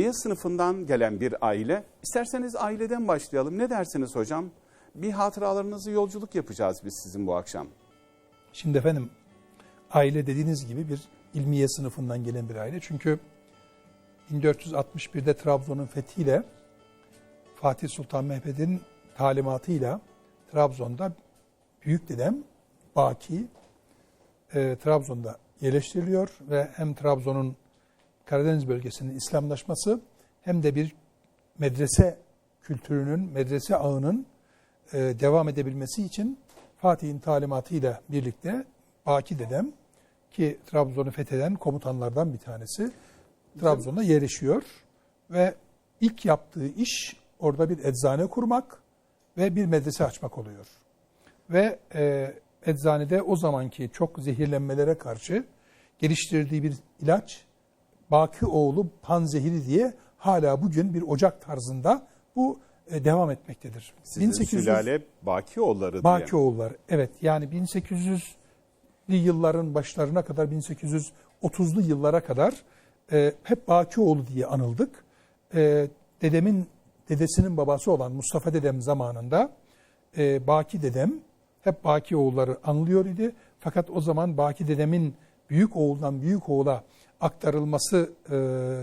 Y sınıfından gelen bir aile. İsterseniz aileden başlayalım. Ne dersiniz hocam? Bir hatıralarınızı yolculuk yapacağız biz sizin bu akşam. Şimdi efendim aile dediğiniz gibi bir ilmiye sınıfından gelen bir aile. Çünkü 1461'de Trabzon'un fethiyle Fatih Sultan Mehmet'in talimatıyla Trabzon'da büyük dedem Baki e, Trabzon'da yerleştiriliyor ve hem Trabzon'un Karadeniz bölgesinin İslamlaşması hem de bir medrese kültürünün, medrese ağının e, devam edebilmesi için Fatih'in talimatıyla birlikte Baki dedem ki Trabzon'u fetheden komutanlardan bir tanesi Trabzon'da yerleşiyor ve ilk yaptığı iş orada bir eczane kurmak ve bir medrese açmak oluyor. Ve e, eczanede o zamanki çok zehirlenmelere karşı geliştirdiği bir ilaç Baki oğlu panzehiri diye hala bugün bir ocak tarzında bu e, devam etmektedir. Sizin sülale Bakioğulları diye. Bakioğulları evet yani 1800'lü yılların başlarına kadar 1830'lu yıllara kadar e, hep Bakioğlu diye anıldık. E, dedemin dedesinin babası olan Mustafa dedem zamanında e, Baki dedem hep Baki oğulları anılıyor idi. Fakat o zaman Baki dedemin büyük oğuldan büyük oğula aktarılması e,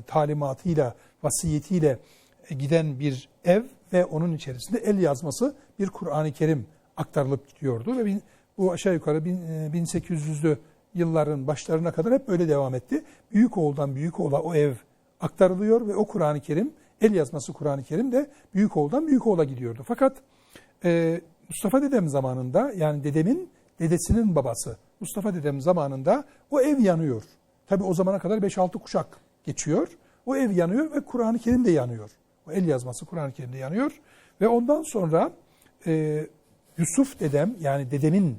talimatıyla, vasiyetiyle e, giden bir ev ve onun içerisinde el yazması bir Kur'an-ı Kerim aktarılıp gidiyordu ve bin, bu aşağı yukarı bin, e, 1800'lü yılların başlarına kadar hep böyle devam etti. Büyük oğuldan büyük oğula o ev aktarılıyor ve o Kur'an-ı Kerim, el yazması Kur'an-ı Kerim de büyük oğuldan büyük oğula gidiyordu. Fakat e, Mustafa dedem zamanında yani dedemin dedesinin babası Mustafa dedem zamanında o ev yanıyor. Tabi o zamana kadar 5-6 kuşak geçiyor. O ev yanıyor ve Kur'an-ı Kerim de yanıyor. O el yazması Kur'an-ı Kerim'de yanıyor. Ve ondan sonra e, Yusuf dedem yani dedemin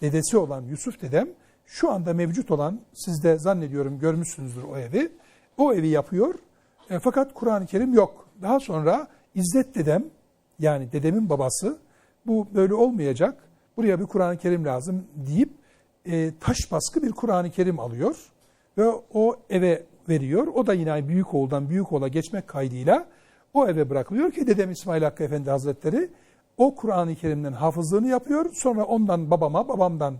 dedesi olan Yusuf dedem şu anda mevcut olan siz de zannediyorum görmüşsünüzdür o evi. O evi yapıyor. E, fakat Kur'an-ı Kerim yok. Daha sonra İzzet dedem yani dedemin babası bu böyle olmayacak. Buraya bir Kur'an-ı Kerim lazım deyip e, taş baskı bir Kur'an-ı Kerim alıyor ve o eve veriyor. O da yine büyük oğuldan büyük oğula geçmek kaydıyla o eve bırakılıyor ki dedem İsmail Hakkı Efendi Hazretleri o Kur'an-ı Kerim'den hafızlığını yapıyor. Sonra ondan babama, babamdan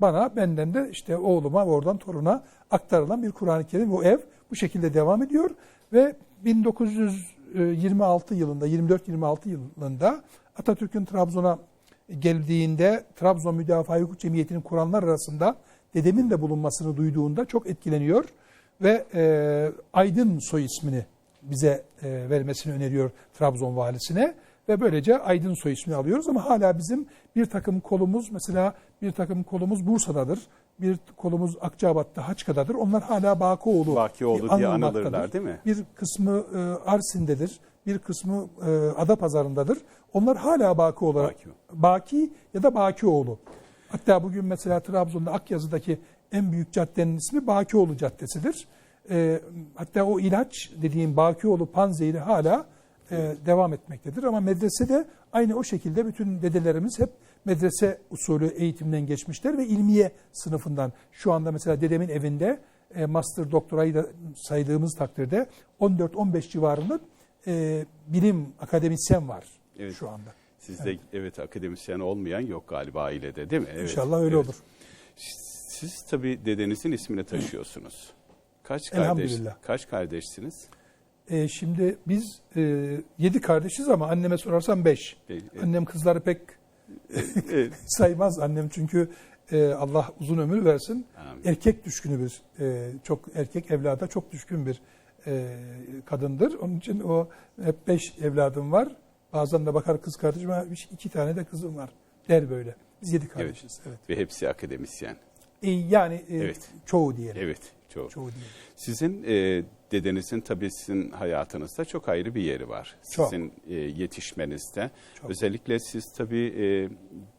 bana, benden de işte oğluma ve oradan toruna aktarılan bir Kur'an-ı Kerim. O ev bu şekilde devam ediyor ve 1926 yılında, 24-26 yılında Atatürk'ün Trabzon'a geldiğinde Trabzon Müdafaa Hukuk Cemiyeti'nin kuranlar arasında dedemin de bulunmasını duyduğunda çok etkileniyor ve e, Aydın soy ismini bize e, vermesini öneriyor Trabzon valisine ve böylece Aydın soy ismini alıyoruz ama hala bizim bir takım kolumuz mesela bir takım kolumuz Bursa'dadır. Bir kolumuz Akçabat'ta Haçka'dadır. Onlar hala Bakıoğlu, Bakioğlu diye anılırlar değil mi? Bir kısmı e, Arsin'dedir. Bir kısmı e, Adapazarı'ndadır. Onlar hala Baki olarak Baki. Baki ya da Bakioğlu. Hatta bugün mesela Trabzon'da Akyazı'daki en büyük caddenin ismi Bakioğlu Caddesi'dir. E, hatta o ilaç dediğim Bakioğlu panzehiri hala e, devam etmektedir. Ama medresede aynı o şekilde bütün dedelerimiz hep medrese usulü eğitimden geçmişler ve ilmiye sınıfından. Şu anda mesela dedemin evinde e, master doktorayı da saydığımız takdirde 14-15 civarında e, bilim akademisyen var Evet. şu anda. Sizde evet. akademisyen olmayan yok galiba ailede değil mi? Evet. İnşallah öyle evet. olur. Siz tabii dedenizin ismini taşıyorsunuz. Kaç kardeş? Kaç kardeşsiniz? E, şimdi biz e, yedi kardeşiz ama anneme sorarsam beş. E, e, Annem kızları pek evet. saymaz annem çünkü e, Allah uzun ömür versin. Amin. Erkek düşkünü bir, e, çok erkek evlada çok düşkün bir e, kadındır. Onun için o hep beş evladım var. Bazen de bakar kız kardeşim "Ha, iki tane de kızım var der böyle. Biz yedi kardeşiz. Evet. Ve hepsi akademisyen. E, yani e, Evet. çoğu diyelim. Evet. Çok. Çoğu diyelim. Sizin e, dedenizin tabii sizin hayatınızda çok ayrı bir yeri var. Çok. Sizin e, yetişmenizde. Çok. Özellikle siz tabii e,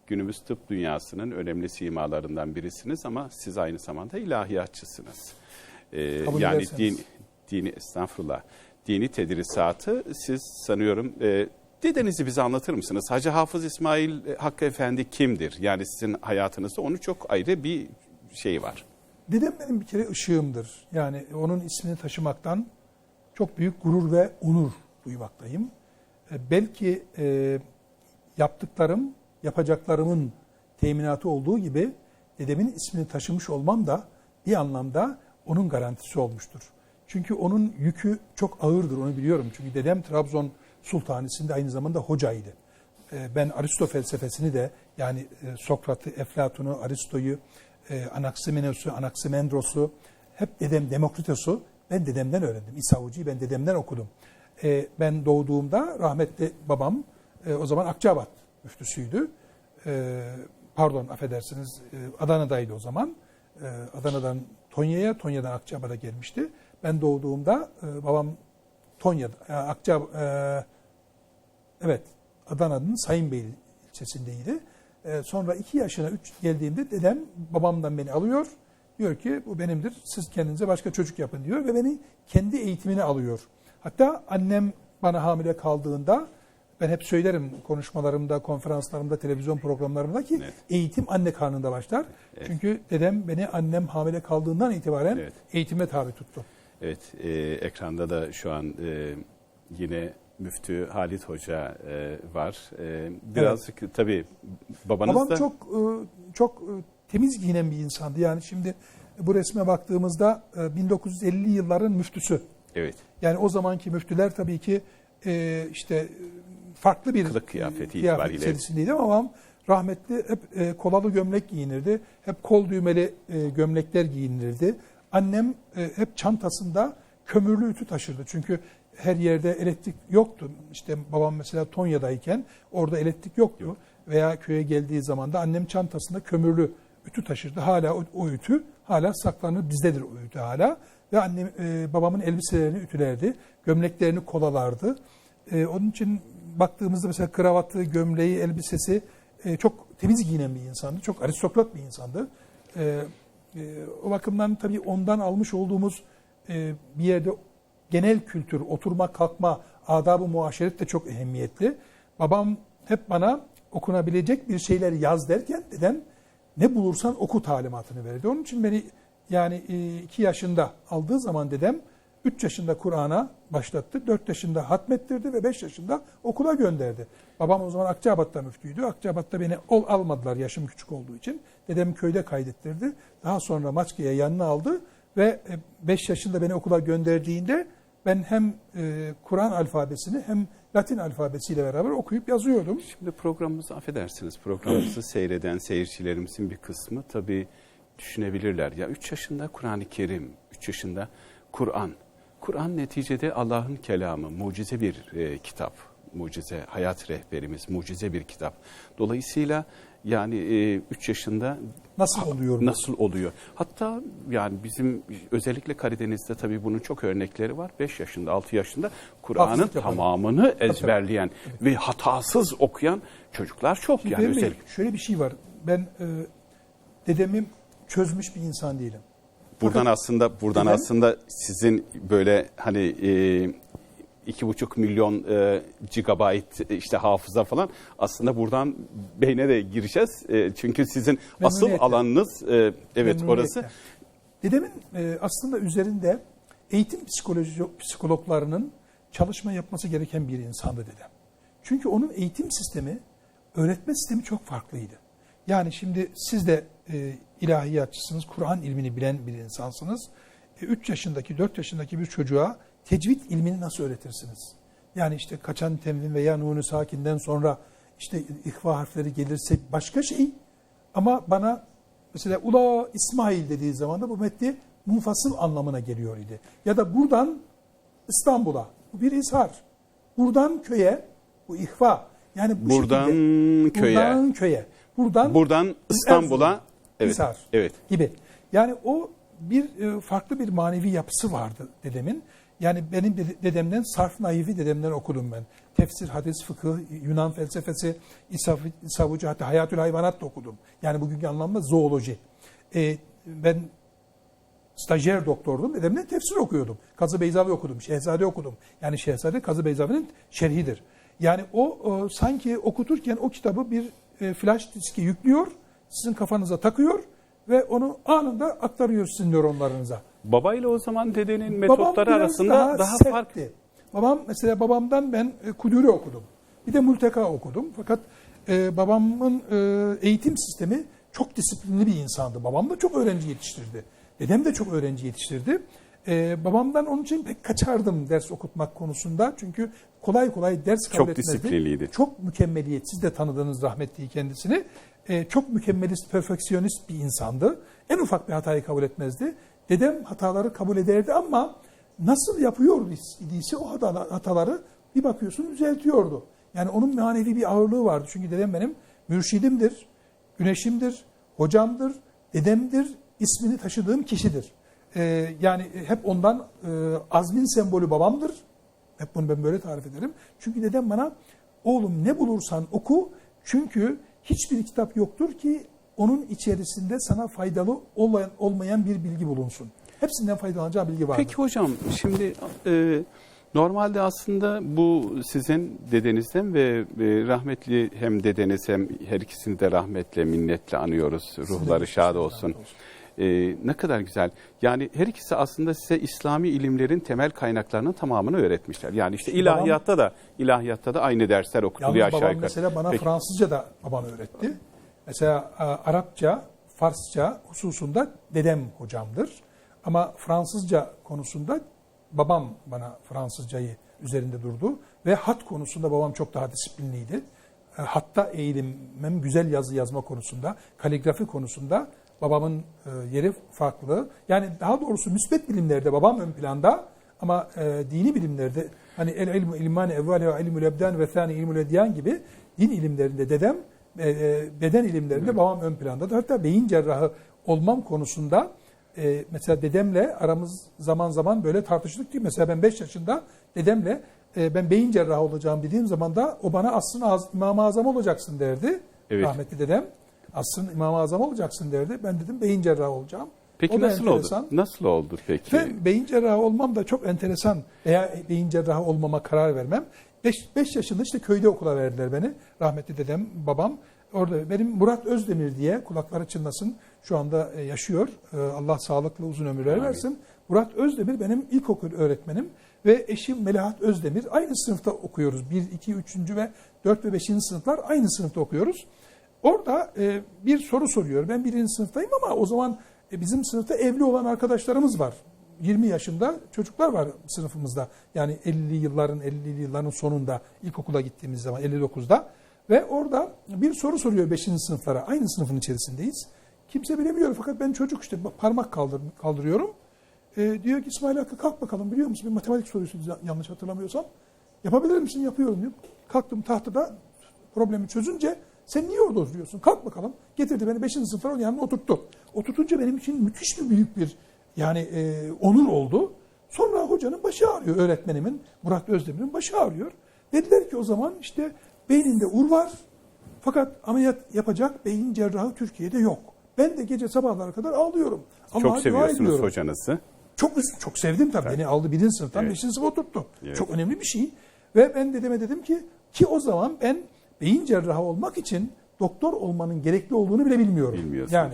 günümüz tıp dünyasının önemli simalarından birisiniz ama siz aynı zamanda ilahiyatçısınız. E, Kabul yani ederseniz. din, dini estağfurullah. Dini tedrisatı siz sanıyorum e, dedenizi bize anlatır mısınız? Hacı Hafız İsmail Hakkı Efendi kimdir? Yani sizin hayatınızda onun çok ayrı bir şey var. Dedem benim bir kere ışığımdır. Yani onun ismini taşımaktan çok büyük gurur ve onur duymaktayım. E, belki e, yaptıklarım, yapacaklarımın teminatı olduğu gibi dedemin ismini taşımış olmam da bir anlamda onun garantisi olmuştur. Çünkü onun yükü çok ağırdır onu biliyorum. Çünkü dedem Trabzon Sultanisi'nde aynı zamanda hocaydı. E, Ben Aristo felsefesini de yani e, Sokrat'ı, Eflatun'u, Aristo'yu, e, Anaximenos'u, Anaximandros'u, hep dedem Demokritos'u ben dedemden öğrendim. İsa Hoca'yı ben dedemden okudum. E, Ben doğduğumda rahmetli babam o zaman Akçabat müftüsüydü. Pardon affedersiniz Adana'daydı o zaman. Adana'dan Tonya'ya, Tonya'dan Akçabat'a gelmişti. Ben doğduğumda babam Tonya'da, e, evet Adana'nın Sayınbeyli ilçesindeydi. E, sonra iki yaşına üç geldiğimde dedem babamdan beni alıyor. Diyor ki bu benimdir siz kendinize başka çocuk yapın diyor ve beni kendi eğitimine alıyor. Hatta annem bana hamile kaldığında ben hep söylerim konuşmalarımda, konferanslarımda, televizyon programlarımda ki Evet. eğitim anne karnında başlar. Evet. Çünkü dedem beni annem hamile kaldığından itibaren Evet. eğitime tabi tuttu. Evet, e, ekranda da şu an e, yine Müftü Halit Hoca e, var. E, birazcık tabii babanız Babam da... çok e, çok e, temiz giyinen bir insandı. Yani şimdi bu resme baktığımızda e, 1950'li yılların müftüsü. Evet, Yani o zamanki müftüler tabii ki e, işte farklı bir Kılık kıyafeti kıyafet içerisindeydi ama babam rahmetli hep e, kolalı gömlek giyinirdi. Hep kol düğmeli e, gömlekler giyinirdi. Annem e, hep çantasında kömürlü ütü taşırdı. Çünkü her yerde elektrik yoktu. İşte babam mesela Tonya'dayken orada elektrik yoktu. Veya köye geldiği zaman da annem çantasında kömürlü ütü taşırdı. Hala o, o ütü hala saklanır. Bizdedir o ütü hala. Ve annem, e, babamın elbiselerini ütülerdi. Gömleklerini kolalardı. E, onun için baktığımızda mesela kravatı, gömleği, elbisesi e, çok temiz giyinen bir insandı. Çok aristokrat bir insandı. E, e, o bakımdan tabii ondan almış olduğumuz e, bir yerde genel kültür, oturma, kalkma, adab-ı muaşeret de çok ehemmiyetli. Babam hep bana okunabilecek bir şeyler yaz derken dedem ne bulursan oku talimatını verirdi. Onun için beni yani 2 yaşında aldığı zaman dedem 3 yaşında Kur'an'a başlattı, 4 yaşında hatmettirdi ve 5 yaşında okula gönderdi. Babam o zaman Akçabat'ta müftüydü. Akçabat'ta beni ol almadılar yaşım küçük olduğu için. Dedem köyde kaydettirdi. Daha sonra Maçka'ya yanına aldı ve 5 yaşında beni okula gönderdiğinde ben hem e, Kur'an alfabesini hem Latin alfabesiyle beraber okuyup yazıyordum. Şimdi programımızı affedersiniz, programımızı seyreden seyircilerimizin bir kısmı tabii düşünebilirler. Ya 3 yaşında Kur'an-ı Kerim, 3 yaşında Kur'an. Kur'an neticede Allah'ın kelamı, mucize bir e, kitap. Mucize, hayat rehberimiz, mucize bir kitap. Dolayısıyla yani 3 yaşında Nasıl oluyor bu? nasıl oluyor? Hatta yani bizim özellikle Karadeniz'de tabii bunun çok örnekleri var. 5 yaşında, 6 yaşında Kur'an'ın tamamını ezberleyen ve hatasız okuyan çocuklar çok Şimdi yani özellikle. şöyle bir şey var. Ben e, dedemi çözmüş bir insan değilim. Buradan Fakat aslında buradan dedem- aslında sizin böyle hani e, iki buçuk milyon e, gigabayt işte hafıza falan aslında buradan beyne de gireceğiz. E, çünkü sizin asıl alanınız e, evet orası. Dedemin e, aslında üzerinde eğitim psikoloji psikologlarının çalışma yapması gereken bir insandı dedem. Çünkü onun eğitim sistemi, öğretme sistemi çok farklıydı. Yani şimdi siz de e, ilahiyatçısınız, Kur'an ilmini bilen bir insansınız. 3 yaşındaki, 4 yaşındaki bir çocuğa tecvid ilmini nasıl öğretirsiniz? Yani işte kaçan temvin veya nunu sakinden sonra işte ihva harfleri gelirse başka şey. Ama bana mesela Ula İsmail dediği zaman da bu metni munfasıl anlamına geliyor idi. Ya da buradan İstanbul'a bu bir ishar. Buradan köye bu ihva. Yani bu Buradan şekilde, köye. Buradan köye. Buradan Buradan İstanbul'a evet. Hisar Evet. gibi. Yani o bir e, farklı bir manevi yapısı vardı dedemin. Yani benim dede- dedemden sarf naivi dedemden okudum ben. Tefsir, hadis, fıkıh, Yunan felsefesi, İsavucu hatta hayatül hayvanat da okudum. Yani bugünkü anlamda zooloji. E, ben stajyer doktordum. Dedemden tefsir okuyordum. Kazı Beyzavi okudum. Şehzade okudum. Yani Şehzade Kazı Beyzavi'nin şerhidir. Yani o e, sanki okuturken o kitabı bir e, flash diski yüklüyor, sizin kafanıza takıyor ve onu anında aktarıyor sizin nöronlarınıza. Babayla o zaman dedenin Babam metotları biraz arasında daha, daha, sertti. fark. Babam mesela babamdan ben e, kuduri okudum. Bir de multeka okudum. Fakat e, babamın e, eğitim sistemi çok disiplinli bir insandı. Babam da çok öğrenci yetiştirdi. Dedem de çok öğrenci yetiştirdi. E, babamdan onun için pek kaçardım ders okutmak konusunda. Çünkü kolay kolay ders kabul Çok etmezdi. disiplinliydi. Çok mükemmeliyet. Siz de tanıdığınız rahmetli kendisini. E, çok mükemmelist, perfeksiyonist bir insandı. En ufak bir hatayı kabul etmezdi. Dedem hataları kabul ederdi ama nasıl yapıyor idiyse o hata- hataları bir bakıyorsun düzeltiyordu. Yani onun manevi bir ağırlığı vardı. Çünkü dedem benim mürşidimdir, güneşimdir, hocamdır, dedemdir, ismini taşıdığım kişidir. E, yani hep ondan e, azmin sembolü babamdır. Hep bunu ben böyle tarif ederim. Çünkü dedem bana oğlum ne bulursan oku çünkü hiçbir kitap yoktur ki onun içerisinde sana faydalı olmayan, olmayan bir bilgi bulunsun. Hepsinden faydalanacağı bilgi vardır. Peki hocam şimdi e, normalde aslında bu sizin dedenizden ve e, rahmetli hem dedeniz hem her ikisini de rahmetle minnetle anıyoruz. Ruhları şad olsun. E, ne kadar güzel. Yani her ikisi aslında size İslami ilimlerin temel kaynaklarının tamamını öğretmişler. Yani işte Babam- ilahiyatta da ilahiyatta da aynı dersler okutuluyor aşağı babam yukarı. mesela bana Peki. Fransızca da babam öğretti. Mesela a, Arapça, Farsça hususunda dedem hocamdır. Ama Fransızca konusunda babam bana Fransızcayı üzerinde durdu. Ve hat konusunda babam çok daha disiplinliydi. E, Hatta eğilimim güzel yazı yazma konusunda, kaligrafi konusunda babamın e, yeri farklı. Yani daha doğrusu müsbet bilimlerde babam ön planda ama e, dini bilimlerde hani el ilmu ilmani evvale ve ilmül ebdan ve thani ilmül edyan gibi din ilimlerinde dedem e, e, beden ilimlerinde babam ön plandadır. Hatta beyin cerrahı olmam konusunda e, mesela dedemle aramız zaman zaman böyle tartıştık değil. Mesela ben 5 yaşında dedemle e, ben beyin cerrahı olacağım dediğim zaman da o bana aslında İmam-ı Azam olacaksın derdi. Evet. Rahmetli dedem. Aslında İmam-ı Azam olacaksın derdi. Ben dedim beyin cerrahı olacağım. Peki O da nasıl enteresan. oldu? Nasıl oldu peki? Ve beyin cerrahı olmam da çok enteresan. Veya beyin cerrahı olmama karar vermem. 5 yaşında işte köyde okula verdiler beni. Rahmetli dedem, babam. Orada benim Murat Özdemir diye kulakları çınlasın. Şu anda e, yaşıyor. E, Allah sağlıklı uzun ömürler versin. Murat Özdemir benim ilkokul öğretmenim. Ve eşim Melahat Özdemir. Aynı sınıfta okuyoruz. 1, 2, 3. ve 4 ve 5. sınıflar aynı sınıfta okuyoruz. Orada e, bir soru soruyor. Ben birinci sınıftayım ama o zaman e, bizim sınıfta evli olan arkadaşlarımız var. 20 yaşında çocuklar var sınıfımızda. Yani 50'li yılların 50'li yılların sonunda ilkokula gittiğimiz zaman 59'da ve orada bir soru soruyor 5. sınıflara. Aynı sınıfın içerisindeyiz. Kimse bilemiyor fakat ben çocuk işte parmak kaldır, kaldırıyorum. E, diyor ki İsmail Hakkı kalk bakalım biliyor musun? Bir matematik sorusu yanlış hatırlamıyorsam. Yapabilir misin? Yapıyorum diyor. Kalktım tahtada problemi çözünce sen niye orada oturuyorsun? Kalk bakalım. Getirdi beni 5. sınıfta onun yanına oturttu. Oturtunca benim için müthiş bir büyük bir yani e, onur oldu. Sonra hocanın başı ağrıyor öğretmenimin. Murat Özdemir'in başı ağrıyor. Dediler ki o zaman işte beyninde ur var fakat ameliyat yapacak beyin cerrahı Türkiye'de yok. Ben de gece sabahlara kadar ağlıyorum. Allah'a Çok seviyorsunuz hocanızı. Çok çok sevdim tabii. Beni aldı birinci sınıftan Evet. beşinci sınıfa oturttu. Evet. Çok önemli bir şey. Ve ben dedeme dedim ki ki o zaman ben beyin cerrahı olmak için doktor olmanın gerekli olduğunu bile bilmiyorum. Yani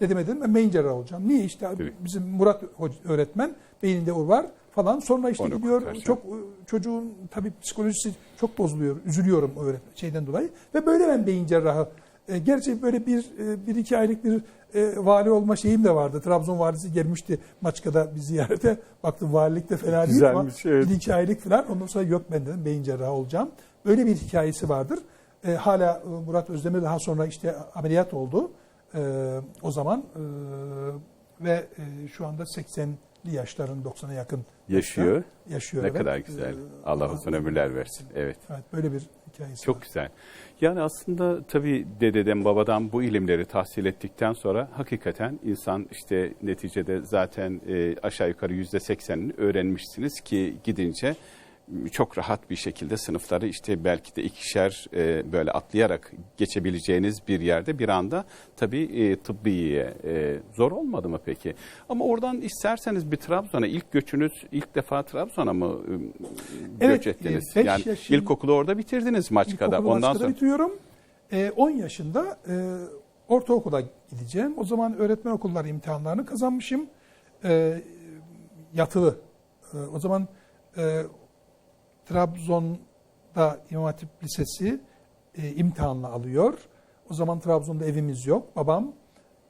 dedeme dedim ben beyin cerrahı olacağım. Niye işte Evet. bizim Murat öğretmen beyninde o var falan. Sonra işte Onu gidiyor kurtaracak. çok e, çocuğun tabii psikolojisi çok bozuluyor. Üzülüyorum o öğretmen şeyden dolayı. Ve böyle ben beyin cerrahı e, gerçi böyle bir, e, bir iki aylık bir e, vali olma şeyim de vardı. Trabzon valisi gelmişti Maçka'da bir ziyarete. Baktım valilik de fena değil ama evet. bir iki aylık falan. Ondan sonra yok ben dedim beyin cerrahı olacağım. Böyle bir hikayesi vardır. E, hala e, Murat Özdemir daha sonra işte ameliyat oldu. E, o zaman e, ve e, şu anda 80'li yaşların 90'a yakın Yaşıyor. yaşta yaşıyor. Ne evet. kadar güzel. E, Allah uzun ömürler versin. Evet. Evet böyle bir hikayesi Çok var. güzel. Yani aslında tabii dededen babadan bu ilimleri tahsil ettikten sonra hakikaten insan işte neticede zaten e, aşağı yukarı yüzde seksenini öğrenmişsiniz ki gidince çok rahat bir şekilde sınıfları işte belki de ikişer e, böyle atlayarak geçebileceğiniz bir yerde bir anda tabii e, tıbbiye e, zor olmadı mı peki? Ama oradan isterseniz bir Trabzon'a ilk göçünüz ilk defa Trabzon'a mı e, Evet, göç ettiniz? e, yani yaşın- ilkokulu orada bitirdiniz Maçka'da. Ondan Maçka'da sonra bitiriyorum. E, 10 yaşında e, ortaokula gideceğim. O zaman öğretmen okulları imtihanlarını kazanmışım. E, yatılı. E, o zaman e, Trabzon'da İmam Hatip Lisesi e, imtihanla alıyor. O zaman Trabzon'da evimiz yok. Babam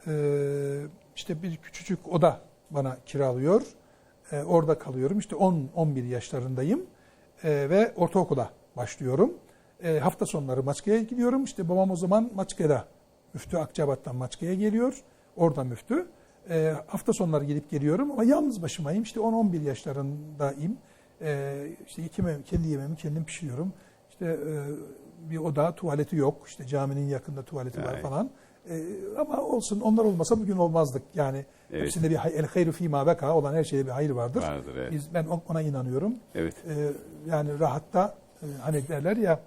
e, işte bir küçücük oda bana kiralıyor. E, orada kalıyorum. İşte 10-11 yaşlarındayım. E, ve ortaokula başlıyorum. E, hafta sonları Maçka'ya gidiyorum. İşte babam o zaman Maçka'da. Müftü Akçabat'tan Maçka'ya geliyor. Orada müftü. E, hafta sonları gidip geliyorum ama yalnız başımayım. İşte 10-11 yaşlarındayım. E, işte iki yemeğimi, kendi yemeğimi kendim pişiriyorum. İşte e, bir oda, tuvaleti yok. İşte caminin yakında tuvaleti var Evet. falan. E, ama olsun onlar olmasa bugün olmazdık. Yani Evet. hepsinde bir el hayru fîmâ beka olan her şeyde bir hayır vardır. Vardır, evet. Biz, ben ona inanıyorum. Evet. Ee, yani rahatta e, hani derler ya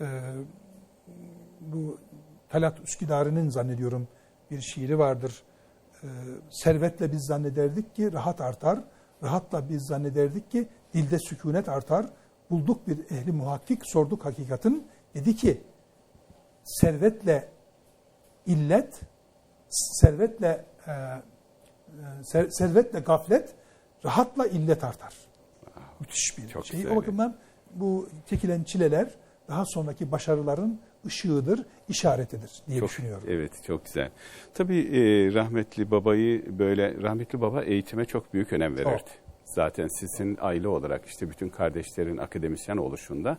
e, bu Talat Üsküdar'ın zannediyorum bir şiiri vardır. E, servetle biz zannederdik ki rahat artar. Rahatla biz zannederdik ki dilde sükunet artar. Bulduk bir ehli muhakkik sorduk hakikatin. Dedi ki servetle illet, servetle e, e, ser- servetle gaflet, rahatla illet artar. Müthiş bir Çok şey. güzel. O bakımdan bu çekilen çileler daha sonraki başarıların ışığıdır, işaretidir diye Çok, düşünüyorum. Evet çok güzel. Tabii e, rahmetli babayı böyle rahmetli baba eğitime çok büyük önem verirdi. Çok. Zaten sizin aile olarak işte bütün kardeşlerin akademisyen oluşunda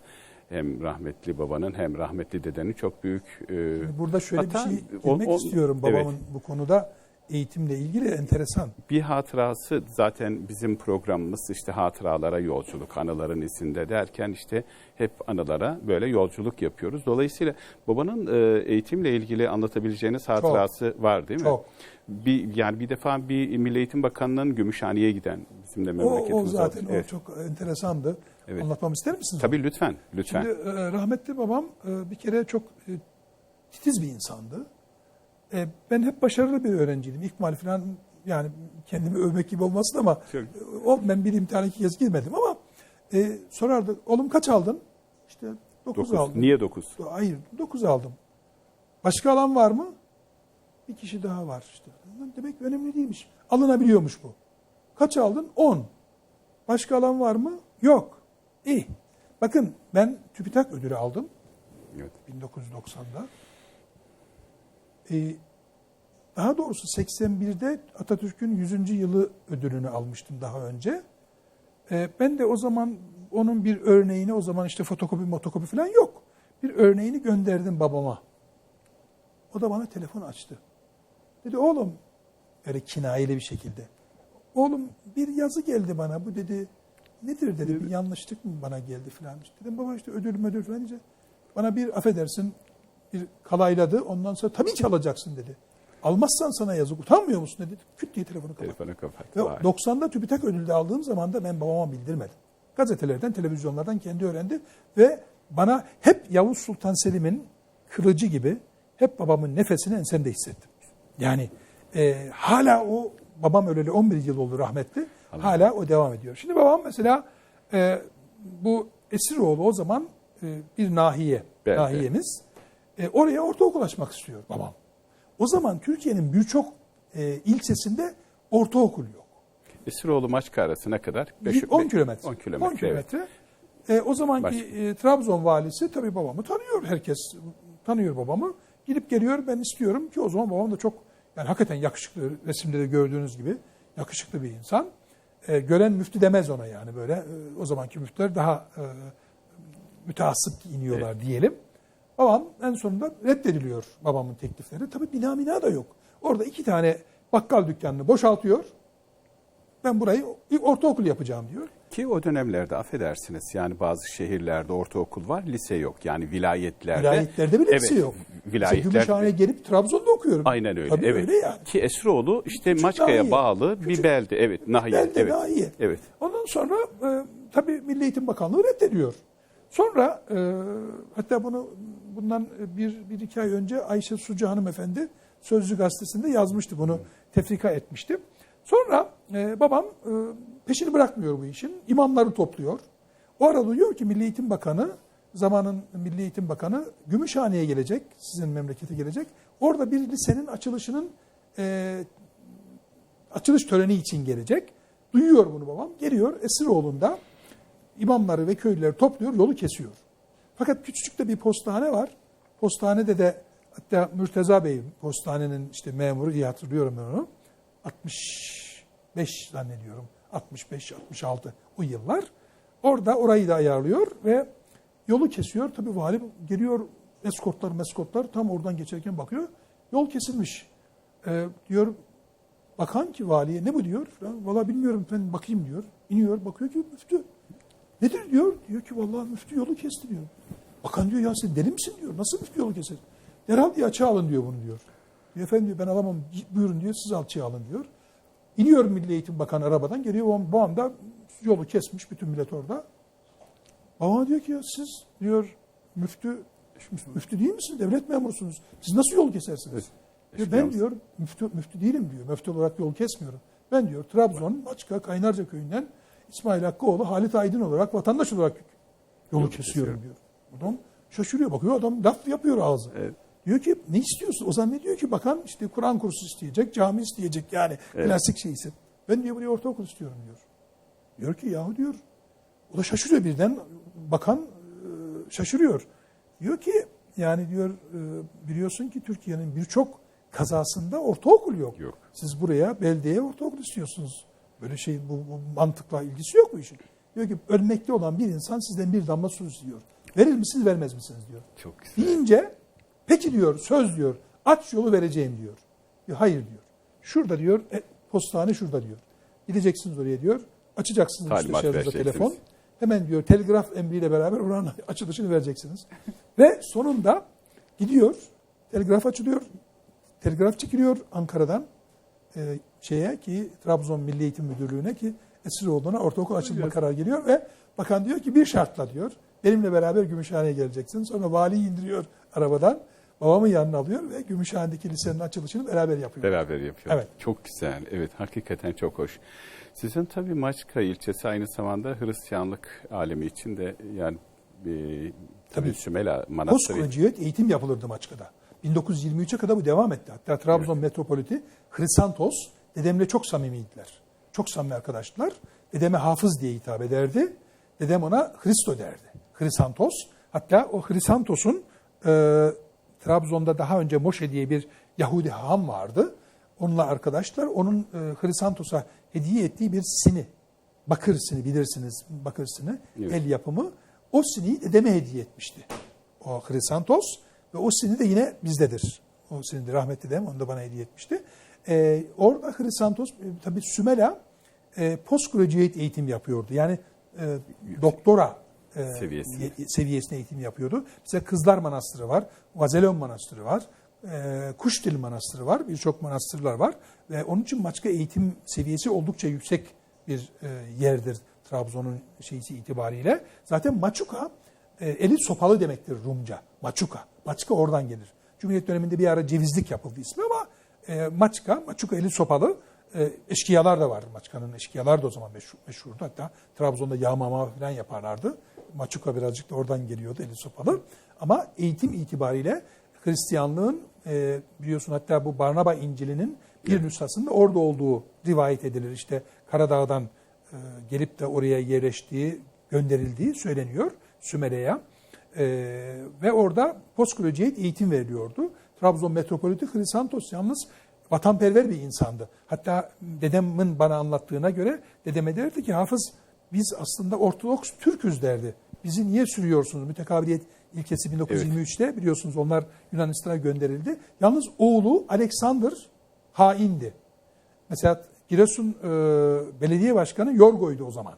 hem rahmetli babanın hem rahmetli dedenin çok büyük e, Burada şöyle Hatta bir şey girmek o- istiyorum babamın bu konuda eğitimle ilgili enteresan. bir hatırası zaten bizim programımız işte hatıralara yolculuk anıların izinde derken işte hep anılara böyle yolculuk yapıyoruz. Dolayısıyla babanın e, eğitimle ilgili anlatabileceğiniz hatırası var değil mi? Çok. Bir yani bir defa bir Milli Eğitim Bakanlığı'nın Gümüşhane'ye giden bizim de O, memleketimiz o zaten oldu. o Evet. çok enteresandı. Evet. Anlatmamı ister misiniz? Tabii lütfen, lütfen. Şimdi e, rahmetli babam e, bir kere çok titiz bir insandı. E, Ben hep başarılı bir öğrenciydim. İkmal falan yani kendimi övmek gibi olmasın ama o ben bir imtihana iki kez girmedim ama e, sorardı oğlum kaç aldın? İşte 9 Dokuz. aldım. Niye dokuz? Hayır 9 aldım. Başka alan var mı? Bir kişi daha var işte. Demek önemli değilmiş. Alınabiliyormuş bu. Kaç aldın? 10. Başka alan var mı? Yok. İyi. Bakın ben TÜBİTAK ödülü aldım Evet. 1990'da. Ee, daha doğrusu 81'de Atatürk'ün 100. yılı ödülünü almıştım daha önce. Ee, ben de o zaman onun bir örneğini, o zaman işte fotokopi, motokopi falan yok. Bir örneğini gönderdim babama. O da bana telefon açtı. Dedi oğlum, böyle kinayeli bir şekilde. Oğlum bir yazı geldi bana. Bu dedi nedir dedi bir yanlışlık mı bana geldi falan. Dedim baba işte ödül müdür falan deyince bana bir affedersin bir kalayladı. Ondan sonra tabii ki alacaksın dedi. Almazsan sana yazık utanmıyor musun dedi. Küt diye telefonu kapattı. Telefonu kapat. Ve Vay. 90'da TÜBİTAK ödülü aldığım zaman da ben babama bildirmedim. Gazetelerden, televizyonlardan kendi öğrendi ve bana hep Yavuz Sultan Selim'in kılıcı gibi hep babamın nefesini ensemde hissettim. Yani e, hala o babam öleli 11 yıl oldu rahmetli. Hala o devam ediyor. Şimdi babam mesela e, bu Esiroğlu o zaman e, bir nahiye, Evet. nahiyemiz. E, oraya ortaokul açmak istiyor babam. O zaman Türkiye'nin birçok e, ilçesinde ortaokul yok. Esiroğlu Maçka arasına kadar? Beş- 10 be- kilometre. 10 kilometre. 10 kilometre. E, o zamanki e, Trabzon valisi tabii babamı tanıyor. Herkes tanıyor babamı. Gidip geliyor ben istiyorum ki o zaman babam da çok yani hakikaten yakışıklı resimde de gördüğünüz gibi yakışıklı bir insan. E, gören müftü demez ona yani böyle. E, o zamanki müftüler daha e, müteassıp iniyorlar diyelim. Babam en sonunda reddediliyor babamın teklifleri. Tabii bina bina da yok. Orada iki tane bakkal dükkanını boşaltıyor. Ben burayı ortaokul yapacağım diyor. Ki o dönemlerde affedersiniz yani bazı şehirlerde ortaokul var, lise yok. Yani vilayetlerde. Vilayetlerde bile lise Evet, yok. Vilayetlerde. Mesela Gümüşhane'ye gelip Trabzon'da okuyorum. Aynen öyle. Tabii evet. öyle yani. Ki Esroğlu işte Küçük Maçka'ya nahiye. bağlı bir Küçük belde. Evet, nahiye. Belde evet. daha iyi. Evet. Ondan sonra e, tabii Milli Eğitim Bakanlığı reddediyor. Sonra e, hatta bunu bundan bir, bir iki ay önce Ayşe Sucu hanımefendi Sözcü Gazetesi'nde yazmıştı bunu tefrika etmişti. Sonra e, babam e, peşini bırakmıyor bu işin. İmamları topluyor. O arada diyor ki Milli Eğitim Bakanı zamanın Milli Eğitim Bakanı Gümüşhane'ye gelecek, sizin memlekete gelecek. Orada bir lisenin açılışının e, açılış töreni için gelecek. Duyuyor bunu babam. Geliyor Esiroğlu'nda imamları ve köylüleri topluyor, yolu kesiyor. Fakat küçücük de bir postane var. Postanede de hatta Mürteza Bey postanenin işte memuru iyi hatırlıyorum ben onu. 65 zannediyorum. 65 66 o yıllar. Orada orayı da ayarlıyor ve yolu kesiyor. Tabii vali geliyor eskortlar meskotlar tam oradan geçerken bakıyor. Yol kesilmiş. Ee, diyor bakan ki valiye ne bu diyor. Valla bilmiyorum ben bakayım diyor. İniyor bakıyor ki müftü. Nedir diyor. Diyor ki vallahi müftü yolu kesti diyor. Bakan diyor ya sen deli misin diyor. Nasıl müftü yolu keser? Derhal diye açığa alın diyor bunu diyor. diyor efendim diyor ben alamam buyurun diyor siz açığa alın diyor. İniyor Milli Eğitim Bakanı arabadan geliyor babam, babam da yolu kesmiş bütün millet orada. Babama diyor ki ya siz diyor müftü müftü değil misiniz? Devlet memurusunuz. Siz nasıl yol kesersiniz? Evet. Diyor, ben diyor müftü, müftü değilim diyor. Müftü olarak yol kesmiyorum. Ben diyor Trabzon, Maçka, Kaynarca köyünden İsmail Hakkıoğlu, Halit Aydın olarak vatandaş olarak yolu Yolu kesiyorum kesiyor. diyor. Adam şaşırıyor. Bakıyor adam laf yapıyor ağzı. Evet. Diyor ki ne istiyorsun? O zannediyor ki bakan işte Kur'an kursu isteyecek, cami isteyecek yani Evet. klasik şeysi. Ben diyor buraya ortaokul istiyorum diyor. Diyor ki yahu diyor. O da şaşırıyor birden. Bakan şaşırıyor. Diyor ki yani diyor biliyorsun ki Türkiye'nin birçok kazasında ortaokul yok. Yok. Siz buraya beldeye ortaokul istiyorsunuz. Böyle şey bu, bu mantıkla ilgisi yok bu işin. Diyor ki ölmekte olan bir insan sizden bir damla su istiyor. Verir misiniz vermez misiniz diyor. Çok güzel. Deyince peki diyor söz diyor aç yolu vereceğim diyor. diyor hayır diyor. Şurada diyor e, postane şurada diyor. Gideceksiniz oraya diyor. Açacaksınız Talimat telefon. Hemen diyor telgraf emriyle beraber oranın açılışını vereceksiniz. Ve sonunda gidiyor. Telgraf açılıyor. Telgraf çekiliyor Ankara'dan e, şeye ki Trabzon Milli Eğitim Müdürlüğü'ne ki Esiroğlu'na ortaokul açılma kararı geliyor ve bakan diyor ki bir şartla diyor. Benimle beraber Gümüşhane'ye geleceksin. Sonra vali indiriyor arabadan. Babamın yanına alıyor ve Gümüşhane'deki lisenin açılışını beraber yapıyor. Beraber yapıyor. Evet. Çok güzel. Evet hakikaten çok hoş. Sizin tabii Maçka ilçesi aynı zamanda Hristiyanlık alemi için de yani e, tabii. Sümela Manastırı. Postgraduate eğitim yapılırdı Maçka'da. 1923'e kadar bu devam etti. Hatta Trabzon metropoliti Hrisantos dedemle çok samimiydiler. Çok samimi arkadaşlar. Dedeme hafız diye hitap ederdi. Dedem ona Hristo derdi. Hrisantos. Hatta o Hrisantos'un e, Trabzon'da daha önce Moşe diye bir Yahudi haham vardı. Onunla arkadaşlar onun e, Hrisantos'a hediye ettiği bir sini. Bakır sini bilirsiniz bakır sini. Evet. El yapımı. O siniyi dedeme hediye etmişti. O Hrisantos ve o sini de yine bizdedir. O sini de rahmetli dedem onu da bana hediye etmişti. Ee, orada Hrisantos e, tabii Sümela e, postgraduate eğitim yapıyordu. Yani e, doktora e, Seviyesi. ye- seviyesine eğitim yapıyordu. Mesela Kızlar Manastırı var, Vazelon Manastırı var, e, Kuşdil Manastırı var, birçok manastırlar var. Ve onun için Maçka eğitim seviyesi oldukça yüksek bir e, yerdir Trabzon'un şeysi itibariyle. Zaten Maçuka e, eli sopalı demektir Rumca. Maçuka. Maçka oradan gelir. Cumhuriyet döneminde bir ara cevizlik yapıldı ismi ama e, Maçka, Maçuka eli sopalı. E, eşkıyalar da vardı. Maçka'nın eşkıyalar da o zaman meşhur, meşhurdu. Hatta Trabzon'da yağmama falan yaparlardı. Maçuka birazcık da oradan geliyordu eli sopalı. Ama eğitim itibariyle Hristiyanlığın e, biliyorsun hatta bu Barnaba İncil'inin bir nüshasında orada olduğu rivayet edilir. İşte Karadağ'dan e, gelip de oraya yerleştiği, gönderildiği söyleniyor Sümele'ye. E, ve orada postgraduate eğitim veriliyordu. Trabzon metropoliti Hrisantos yalnız vatanperver bir insandı. Hatta dedemin bana anlattığına göre dedeme derdi ki Hafız biz aslında Ortodoks Türküz derdi. Bizi niye sürüyorsunuz? Mütekabiliyet ilkesi 1923'te biliyorsunuz onlar Yunanistan'a gönderildi. Yalnız oğlu Alexander haindi. Mesela Giresun e, Belediye Başkanı Yorgo'ydu o zaman.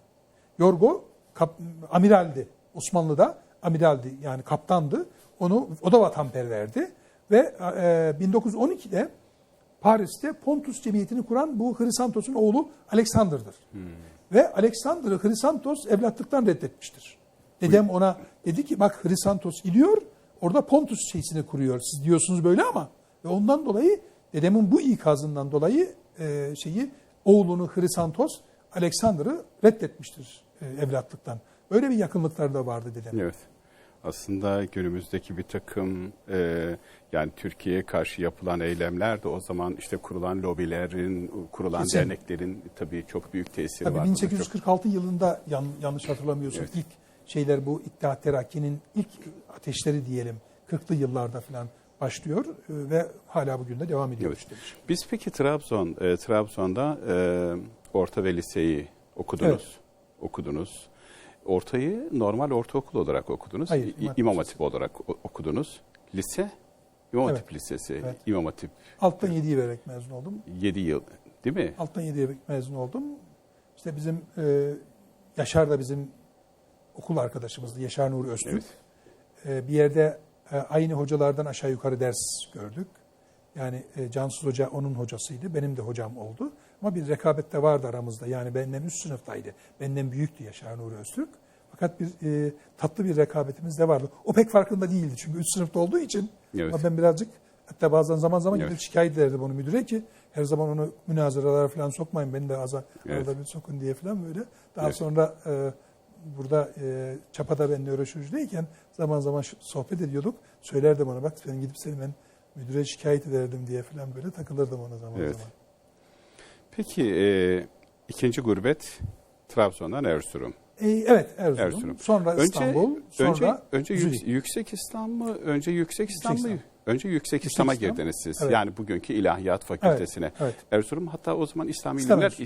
Yorgo kap, amiraldi. Osmanlı'da amiraldi yani kaptandı. Onu o da vatanperverdi ve e, 1912'de Paris'te Pontus Cemiyeti'ni kuran bu Hrisantos'un oğlu Alexander'dır. Ve Alexander'ı Hrisantos evlatlıktan reddetmiştir. Dedem ona dedi ki bak Hrisantos gidiyor orada Pontus şeysini kuruyor. Siz diyorsunuz böyle ama ve ondan dolayı dedemin bu ikazından dolayı e, şeyi oğlunu Hrisantos Alexander'ı reddetmiştir e, evlatlıktan. Böyle bir yakınlıkları da vardı dedem. Evet. Aslında günümüzdeki bir takım e, yani Türkiye'ye karşı yapılan eylemler de o zaman işte kurulan lobilerin, kurulan Kesin. derneklerin tabii çok büyük tesiri var. buna. 1846 yılında yan- yanlış hatırlamıyorsun Evet. ilk şeyler bu İttihat Terakki'nin ilk ateşleri diyelim 40'lı yıllarda falan başlıyor e, ve hala bugün de devam ediyor. Evet. işte. Biz peki Trabzon, e, Trabzon'da e, orta ve liseyi okudunuz. Okudunuz. Ortayı normal ortaokul olarak okudunuz. Hayır, İmam Hatip İmam Hatip olarak okudunuz. Lise, İmam Evet. Hatip Lisesi, Evet. İmam Hatip Alttan 7'yi vererek mezun oldum. 7 yıl değil mi? Alttan 7'ye mezun oldum. İşte bizim e, Yaşar da bizim okul arkadaşımızdı. Yaşar Nuri Öztürk. Evet. E, bir yerde e, aynı hocalardan aşağı yukarı ders gördük. Yani e, Cansız Hoca onun hocasıydı. Benim de hocam oldu. Ama bir rekabet de vardı aramızda. Yani benden üst sınıftaydı. Benden büyüktü Yaşar Nuri Öztürk. Fakat bir e, tatlı bir rekabetimiz de vardı. O pek farkında değildi. Çünkü üst sınıfta olduğu için. Evet. Ama ben birazcık hatta bazen zaman zaman Evet. gidip şikayet ederdim onu müdüre ki her zaman onu münazaralara falan sokmayın. Beni de aza, Evet. arada bir sokun diye falan böyle. Daha Evet. sonra e, burada e, Çapa'da ben nöroşirurjideyken zaman zaman sohbet ediyorduk. Söylerdim ona bak ben gidip seni ben müdüre şikayet ederdim diye falan böyle takılırdım ona zaman Evet. zaman. Peki e, ikinci gurbet Trabzon'dan Erzurum. E, evet Erzurum. Erzurum. Sonra Önce İstanbul. Sonra önce önce yüksek İslam mı? Önce yüksek İslam mı? Önce yüksek İslam'a İslam. girdiniz siz. Evet. Yani bugünkü ilahiyat fakültesine. Evet. Erzurum hatta o zaman İslam ilimler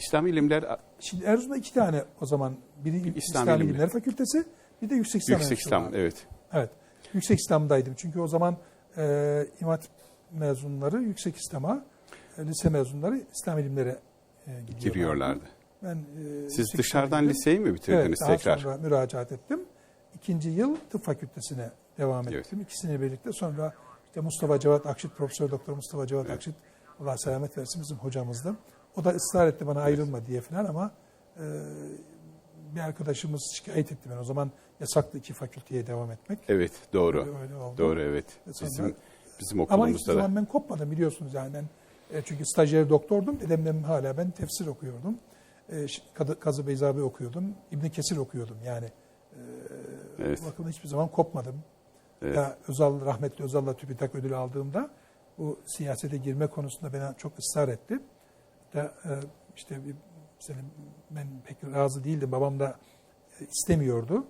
İslami ilimler Şimdi Erzurum'da iki tane o zaman. Biri İslam İslam. İlimler Fakültesi bir de Yüksek İslam yüksek İslam vardı. evet. Evet. Yüksek İslam'daydım. Çünkü o zaman e, İmam mezunları Yüksek İslam'a, e, lise mezunları İslam ilimlere e, gidiyorlardı. Giriyorlardı. Ben, e, Siz dışarıdan liseyi mi Evet, bitirdiniz daha tekrar? sonra müracaat ettim. İkinci yıl tıp fakültesine devam Evet. ettim. İkisini birlikte sonra işte Mustafa Cevat Akşit, Profesör Doktor Mustafa Cevat Evet. Akşit, Allah selamet versin bizim hocamızdı. O da ısrar etti bana ayrılma diye falan ama e, bir arkadaşımız şikayet etti ben. O zaman yasaktı iki fakülteye devam etmek. Evet doğru. Öyle, öyle oldu. Doğru evet. Ve sonra- Bizim bizim Ama hiçbir okulumuzda da. zaman ben kopmadım biliyorsunuz yani ben e, çünkü stajyer doktordum. Dedemden hala ben tefsir okuyordum. E, Kazı Beyzabi okuyordum. İbn Kesir okuyordum yani. E, Evet. Bakımdan hiçbir zaman kopmadım. Evet. Ya Özal, rahmetli Özal'la TÜBİTAK ödülü aldığımda bu siyasete girme konusunda bana çok ısrar etti. Hatta e, işte işte ben pek razı değildim. Babam da e, istemiyordu.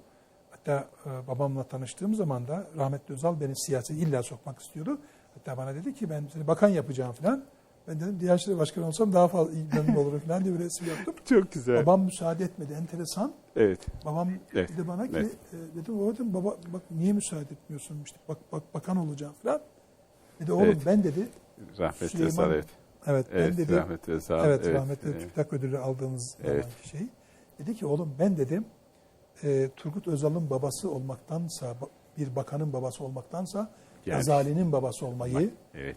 Hatta e, babamla tanıştığım zaman da rahmetli Özal beni siyasete illa sokmak istiyordu. Hatta bana dedi ki ben seni bakan yapacağım falan. Ben dedim diğer işleri başkan olsam daha fazla iyi memnun olurum falan diye bir resim yaptım. Çok güzel. Babam müsaade etmedi. Enteresan. Evet. Babam Evet, dedi bana ki evet. dedim o dedim baba bak niye müsaade etmiyorsun işte bak bak bakan olacağım falan. Dedi oğlum Evet. ben dedi Rahmetli Süleyman- Esad evet. evet, Evet ben dedi rahmetli Esad. evet, rahmetli evet. TÜBİTAK ödülü aldığımız Evet. şey. Dedi ki oğlum ben dedim e, Turgut Özal'ın babası olmaktansa bir bakanın babası olmaktansa Yani- Gazali'nin babası olmayı Evet.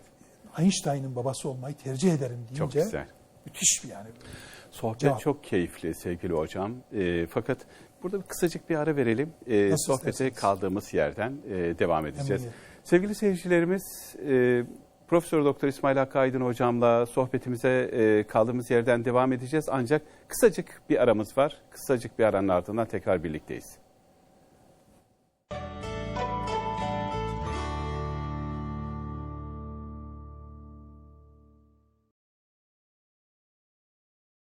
Einstein'ın babası olmayı tercih ederim deyince Çok güzel. müthiş bir yani. Sohbet Cevap. çok keyifli sevgili hocam. Ee, fakat burada bir kısacık bir ara verelim. Ee, Nasıl sohbete isterseniz. kaldığımız yerden e, devam edeceğiz. Memnuniyetle. Sevgili seyircilerimiz, e, Profesör Doktor İsmail Hakkı Aydın hocamla sohbetimize e, kaldığımız yerden devam edeceğiz. Ancak kısacık bir aramız var. Kısacık bir aranın ardından tekrar birlikteyiz.